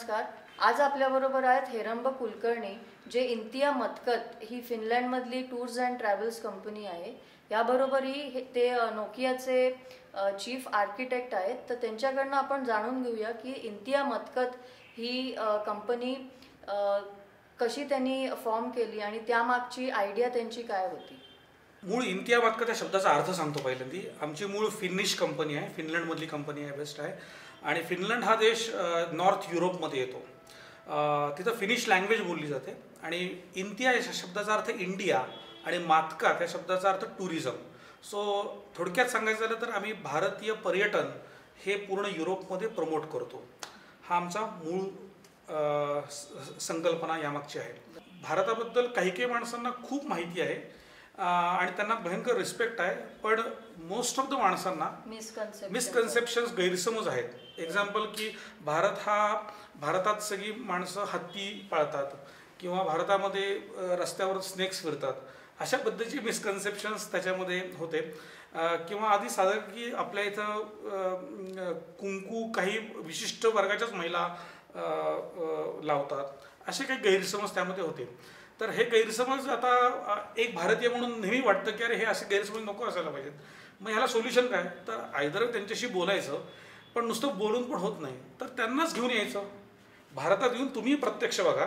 नमस्कार. आज आपल्याबरोबर आहेत हेरंब कुलकर्णी जे इंतिया मतकत ही फिनलँडमधली टूर्स अँड ट्रॅव्हल्स कंपनी आहे. याबरोबरही हे ते नोकियाचे चीफ आर्किटेक्ट आहेत. तर त्यांच्याकडनं आपण जाणून घेऊया की इंतिया मतकत ही कंपनी कशी त्यांनी फॉर्म केली आणि त्यामागची आयडिया त्यांची काय होती? मूळ इंतियाबाद का त्या शब्दाचा अर्थ सांगतो पहिल्यांदी. आमची मूळ फिनिश कंपनी आहे. फिनलंडमधली कंपनी आहे बेस्ट आहे. आणि फिनलंड हा देश नॉर्थ युरोपमध्ये येतो. तिथं फिनिश लँग्वेज बोलली जाते. आणि इंतिया या शब्दाचा अर्थ इंडिया आणि मातका त्या शब्दाचा अर्थ टुरिझम सो थोडक्यात सांगायचं झालं तर आम्ही भारतीय पर्यटन हे पूर्ण युरोपमध्ये प्रमोट करतो. हा आमचा मूळ स- संकल्पना यामागची आहे. भारताबद्दल काही काही माणसांना खूप माहिती आहे. आणि त्यांना भयंकर रिस्पेक्ट आहे. पण मोस्ट ऑफ द माणसांना मिसकन्सेप्ट मिसकन्सेप्शन्स गैरसमज आहेत. एक्झाम्पल की भारत हा भारतात सगळी माणसं हत्ती पाळतात किंवा भारतामध्ये रस्त्यावर स्नेक्स फिरतात. अशा पद्धतीची मिसकन्सेप्शन्स त्याच्यामध्ये होते. किंवा आधी साधं की आपल्या इथं कुंकू काही विशिष्ट वर्गाच्याच महिला लावतात. असे काही गैरसमज त्यामध्ये होते. तर हे गैरसमज आता एक भारतीय म्हणून नेहमी वाटतं की अरे हे असे गैरसमज नको असायला पाहिजेत. मग ह्याला सोल्युशन काय? तर आयदर त्यांच्याशी बोलायचं पण नुसतं बोलून पण होत नाही. तर त्यांनाच घेऊन यायचं. भारतात येऊन तुम्ही प्रत्यक्ष बघा.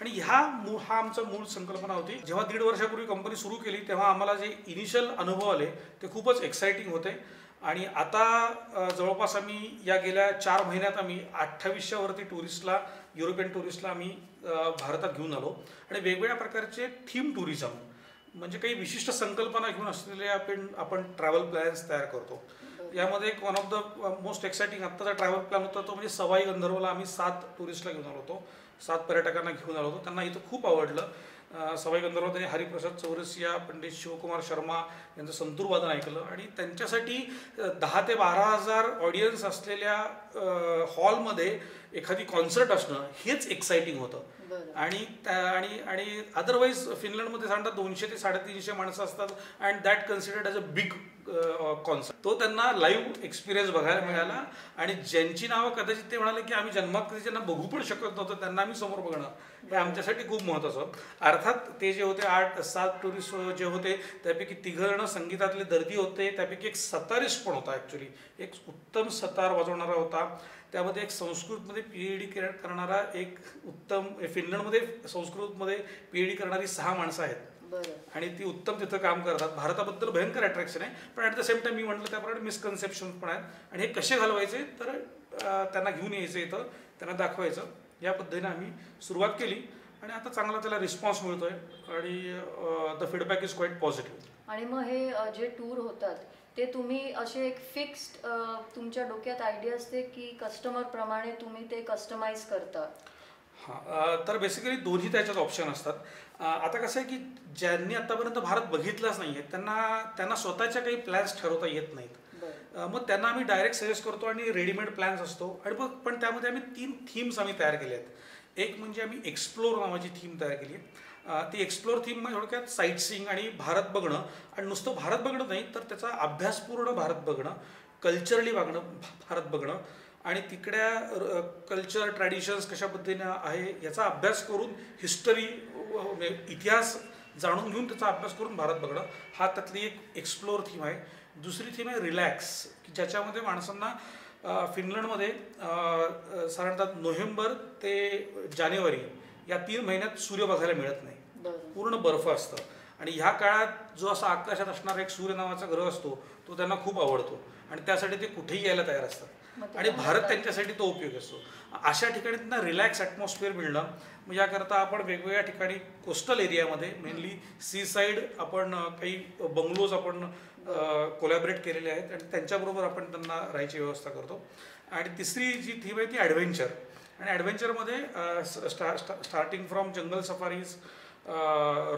आणि ह्या मूळ हा आमचा मूळ संकल्पना होती. जेव्हा दीड वर्षापूर्वी कंपनी सुरू केली तेव्हा आम्हाला जे इनिशियल अनुभव आले ते खूपच एक्सायटिंग होते. आणि आता जवळपास आम्ही या गेल्या चार महिन्यात आम्ही अठ्ठावीसच्यावरती टुरिस्टला युरोपियन टुरिस्टला आम्ही भारतात घेऊन आलो. आणि वेगवेगळ्या प्रकारचे थीम टुरिझम म्हणजे काही विशिष्ट संकल्पना घेऊन असलेले आपण आपण ट्रॅव्हल प्लॅन्स तयार करतो. यामध्ये एक one of the most exciting आत्ताचा ट्रॅव्हल प्लॅन होता तो म्हणजे सवाई गंधर्वला आम्ही सात टुरिस्टला घेऊन आलो होतो. सात पर्यटकांना घेऊन आलो होतो. त्यांना इथं खूप आवडलं. सवाई गंधर्व त्यांनी हरिप्रसाद चौरसिया पंडित शिवकुमार शर्मा यांचं संतूर वादन ऐकलं. आणि त्यांच्यासाठी दहा ते बारा हजार ऑडियन्स असलेल्या हॉलमध्ये एखादी कॉन्सर्ट असणं हेच एक्साइटिंग होतं. आणि त्या- आणि आणि अदरवाईज फिनलंडमध्ये सांगतात दोनशे ते साडेतीनशे माणसं असतात and that considered as a big concert तो त्यांना लाईव्ह एक्सपिरियन्स बघायला मिळाला आणि ज्यांची नावं कदाचित ते म्हणाले की आम्ही जन्मात कधी ज्यांना बघू पण शकत नव्हतं त्यांना आम्ही समोर बघणं हे आमच्यासाठी खूप महत्त्वाचं अर्थात ते जे होते आठ सात टुरिस्ट जे होते त्यापैकी तिघं संगीतातले दर्दी होते त्यापैकी एक सतारिस्ट पण होता ॲक्च्युली एक उत्तम सतार वाजवणारा होता. त्यामध्ये एक संस्कृतमध्ये पी एच डी करणारा एक उत्तम फिनलंडमध्ये संस्कृतमध्ये पी एच डी करणारी सहा माणसं आहेत. आणि ती उत्तम तिथं काम करतात. भारताबद्दल भयंकर अट्रॅक्शन आहे. पण ॲट द सेम टाइम मी म्हटलं त्याप्रमाणे मिसकन्सेप्शन पण आहेत. आणि हे कसे घालवायचे? तर त्यांना घेऊन यायचं इथं. त्यांना दाखवायचं. या पद्धतीने आम्ही सुरुवात केली. आणि आता चांगला त्याला रिस्पॉन्स मिळतोय. आणि the feedback is quite positive आणि मग हे जे टूर होतात ते तुम्ही असे एक फिक्स्ड तुमच्या डोक्यात आयडिया असते की कस्टमर प्रमाणे तुम्ही ते कस्टमाइज करता? हां तर बेसिकली दोन्ही त्याच्यात ऑप्शन असतात. आता कसं आहे की ज्यांनी आतापर्यंत भारत बघितलाच नाही आहे त्यांना त्यांना स्वतःच्या काही प्लॅन्स ठरवता येत नाहीत. मग त्यांना आम्ही डायरेक्ट सजेस्ट करतो आणि रेडीमेड प्लॅन्स असतो. आणि मग पण त्यामध्ये आम्ही तीन थीम्स आम्ही तयार केल्या आहेत. एक म्हणजे आम्ही एक्सप्लोर नावाची थीम तयार केली आहे. ती एक्सप्लोर थीम म्हणजे थोडक्यात साईट सीईंग आणि भारत बघणं. आणि नुसतं भारत बघणं नाही तर त्याचा अभ्यासपूर्ण भारत बघणं कल्चरली वागणं भारत बघणं. आणि तिकड्या कल्चर ट्रॅडिशन्स कशा पद्धतीने आहे याचा अभ्यास करून हिस्टरी इतिहास जाणून घेऊन त्याचा अभ्यास करून भारत बघणं हा त्यातली एक एक्सप्लोर थीम आहे. दुसरी थीम आहे रिलॅक्स की ज्याच्यामध्ये माणसांना फिनलंडमध्ये साधारणतः नोव्हेंबर ते जानेवारी या तीन महिन्यात सूर्य बघायला मिळत नाही. पूर्ण बर्फ असतं. आणि ह्या काळात जो असा आकाशात असणारा एक सूर्य नावाचा ग्रह असतो तो त्यांना खूप आवडतो. आणि त्यासाठी ते कुठेही यायला तयार असतात. आणि भारत? त्यांच्यासाठी तो उपयोगी असतो. अशा ठिकाणी त्यांना रिलॅक्स ॲटमॉस्फिअर मिळणं मग याकरता आपण वेगवेगळ्या ठिकाणी कोस्टल एरियामध्ये मेनली सी साईड आपण काही बंगलोज आपण कोलॅबरेट केलेले आहेत आणि त्यांच्याबरोबर आपण त्यांना राहायची व्यवस्था करतो. आणि तिसरी जी थीम आहे ती ॲडव्हेंचर आणि ॲडव्हेंचरमध्ये sta sta starting from jungle safaris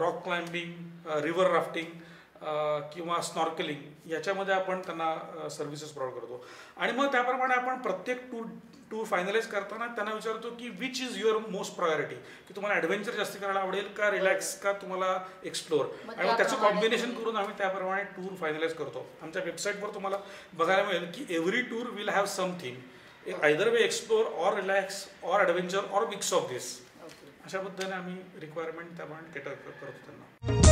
rock climbing river rafting किंवा स्नॉर्कलिंग याच्यामध्ये आपण त्यांना सर्व्हिसेस प्रोव्हाइड करतो. आणि मग त्याप्रमाणे आपण प्रत्येक टूर टूर फायनलाइज करताना त्यांना विचारतो की which is your most priority की तुम्हाला ॲडव्हेंचर जास्त करायला आवडेल का रिलॅक्स का तुम्हाला एक्सप्लोर आणि त्याचं कॉम्बिनेशन करून आम्ही त्याप्रमाणे टूर फायनलाइज करतो. आमच्या वेबसाईटवर तुम्हाला बघायला मिळेल की every tour will have something either way explore or relax or adventure or mix of this अशा पद्धतीने आम्ही रिक्वायरमेंट त्याप्रमाणे केटर करतो त्यांना.